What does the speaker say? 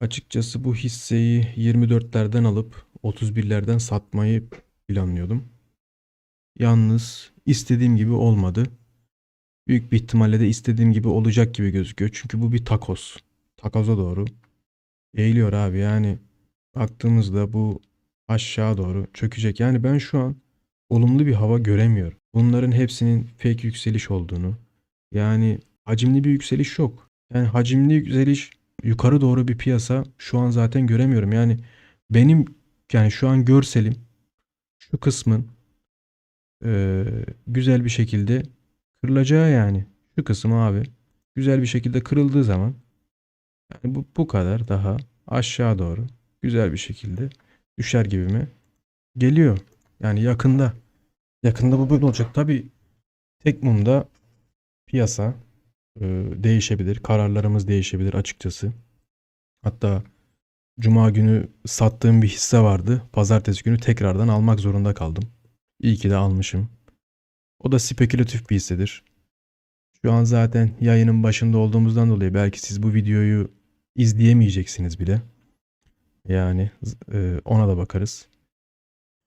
Açıkçası bu hisseyi 24'lerden alıp 31'lerden satmayı planlıyordum. Yalnız istediğim gibi olmadı. Büyük bir ihtimalle de istediğim gibi olacak gibi gözüküyor. Çünkü bu bir takoz. Takoza doğru eğiliyor abi. Yani baktığımızda bu aşağı doğru çökecek. Yani ben şu an olumlu bir hava göremiyorum. Bunların hepsinin fake yükseliş olduğunu. Yani hacimli bir yükseliş yok. Yani hacimli yükseliş yukarı doğru bir piyasa şu an zaten göremiyorum. Yani benim yani şu an görselim şu kısmın eee, güzel bir şekilde kırılacağı yani. Şu kısım abi güzel bir şekilde kırıldığı zaman yani bu, bu kadar daha aşağı doğru güzel bir şekilde düşer gibime geliyor. Yani yakında. Yakında bu böyle olacak. Tabii tek mumda piyasa e, değişebilir. Kararlarımız değişebilir açıkçası. Hatta Cuma günü sattığım bir hisse vardı. Pazartesi günü tekrardan almak zorunda kaldım. İyi ki de almışım. O da spekülatif bir hissedir. Şu an zaten yayının başında olduğumuzdan dolayı belki siz bu videoyu izleyemeyeceksiniz bile. Yani e, ona da bakarız.